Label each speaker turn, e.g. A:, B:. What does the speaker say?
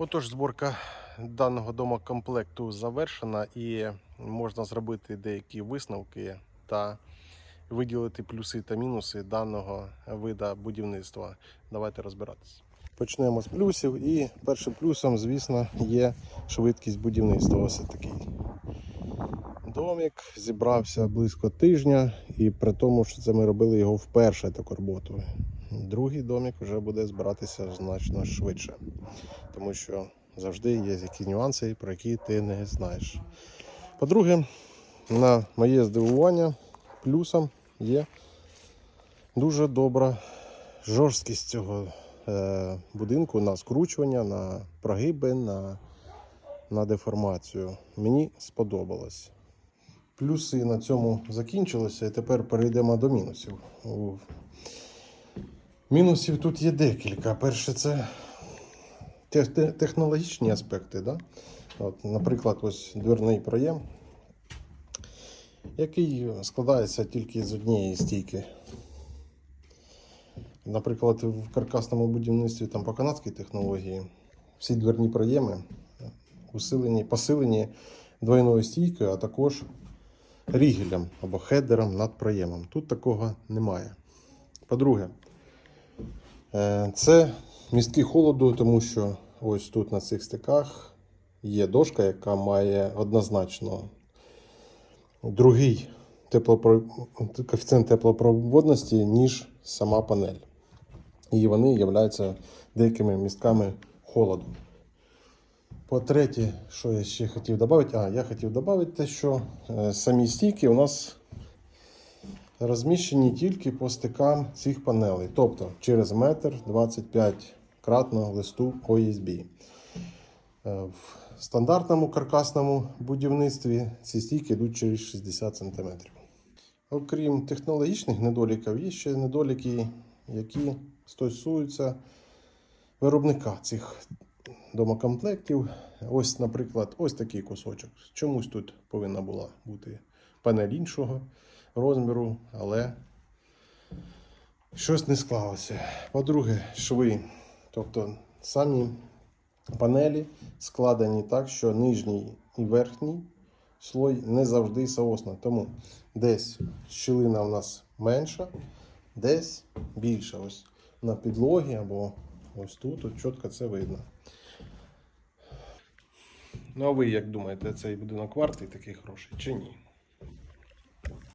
A: Отож, зборка даного домокомплекту завершена і можна зробити деякі висновки та виділити плюси та мінуси даного вида будівництва. Давайте розбиратися. Почнемо з плюсів. І першим плюсом, звісно, є швидкість будівництва. Ось такий домик зібрався близько тижня, і при тому, що це ми робили його вперше таку роботу. Другий домик вже буде збиратися значно швидше, тому що завжди є якісь нюанси, про які ти не знаєш. По-друге, на моє здивування, плюсом є дуже добра жорсткість цього е, будинку на скручування, на прогиби, на, на деформацію. Мені сподобалось. Плюси на цьому закінчилися, і тепер перейдемо до мінусів. Мінусів тут є декілька. Перше, це те- те- технологічні аспекти. Да? От, наприклад, ось дверний проєм, який складається тільки з однієї стійки. Наприклад, в каркасному будівництві там по канадській технології всі дверні проєми усилені, посилені двойною стійкою, а також рігелем або хедером над проємом. Тут такого немає. По-друге, це містки холоду, тому що ось тут на цих стиках є дошка, яка має однозначно другий теплопро... коефіцієнт теплопроводності, ніж сама панель. І вони являються деякими містками холоду. По-третє, що я ще хотів додати? А, я хотів додати те, що е, самі стійки у нас розміщені тільки по стикам цих панелей, тобто через метр 25 кратно листу OSB. Е, В стандартному каркасному будівництві ці стійки йдуть через 60 см. Окрім технологічних недоліків, є ще недоліки, які стосуються виробника цих домокомплектів. Ось, наприклад, ось такий кусочок. Чомусь тут повинна була бути панель іншого розміру, але щось не склалося. По-друге, шви. Тобто самі панелі складені так, що нижній і верхній слой не завжди соосно. Тому десь щілина у нас менша, десь більша. Ось на підлогі або ось тут от чітко це видно. Ну а ви як думаєте, цей будинок вартий такий хороший чи ні?